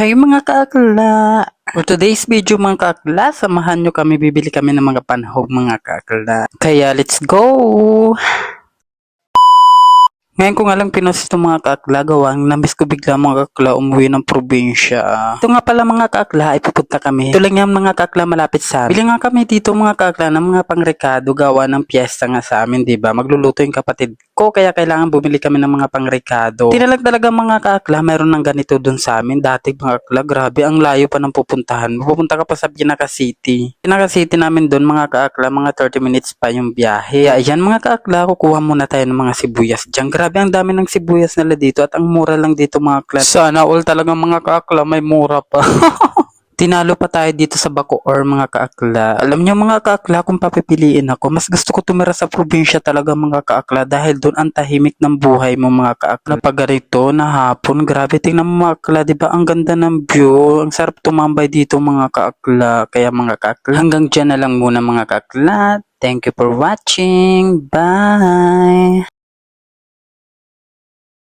Hi mga kaakla! For today's video mga kaakla, samahan nyo kami, bibili kami ng mga panhog mga kaakla. Kaya let's go! Ngayon ko nga lang pinost itong mga kaakla, gawang namiss ko bigla mga kaakla umuwi ng probinsya. Ito nga pala mga kaakla, ay pupunta kami. Ito lang yung mga kaakla malapit sa amin. Bili nga kami dito mga kaakla ng mga pangrekado gawa ng piyesta nga sa amin, di ba? Magluluto yung kapatid ko, kaya kailangan bumili kami ng mga pangrekado. Tinalag talaga mga kaakla, mayroon ng ganito dun sa amin. Dati mga kaakla, grabe, ang layo pa ng pupuntahan. Pupunta ka pa sa Pinaka City. Pinaka City namin dun mga kaakla, mga 30 minutes pa yung biyahe. Ayan mga kaakla, kukuha muna tayo ng mga sibuyas dyan. Grabe, ang dami ng sibuyas nila dito at ang mura lang dito mga kaakla. Sana all talagang mga kaakla, may mura pa. Tinalo pa tayo dito sa Bacoor mga kaakla. Alam niyo mga kaakla kung papipiliin ako, mas gusto ko tumira sa probinsya talaga mga kaakla dahil doon ang tahimik ng buhay mo mga kaakla. Pag ganito na hapon, grabe tingnan mo mga kaakla, 'di ba? Ang ganda ng view. Ang sarap tumambay dito mga kaakla. Kaya mga kaakla, hanggang diyan na lang muna mga kaakla. Thank you for watching. Bye.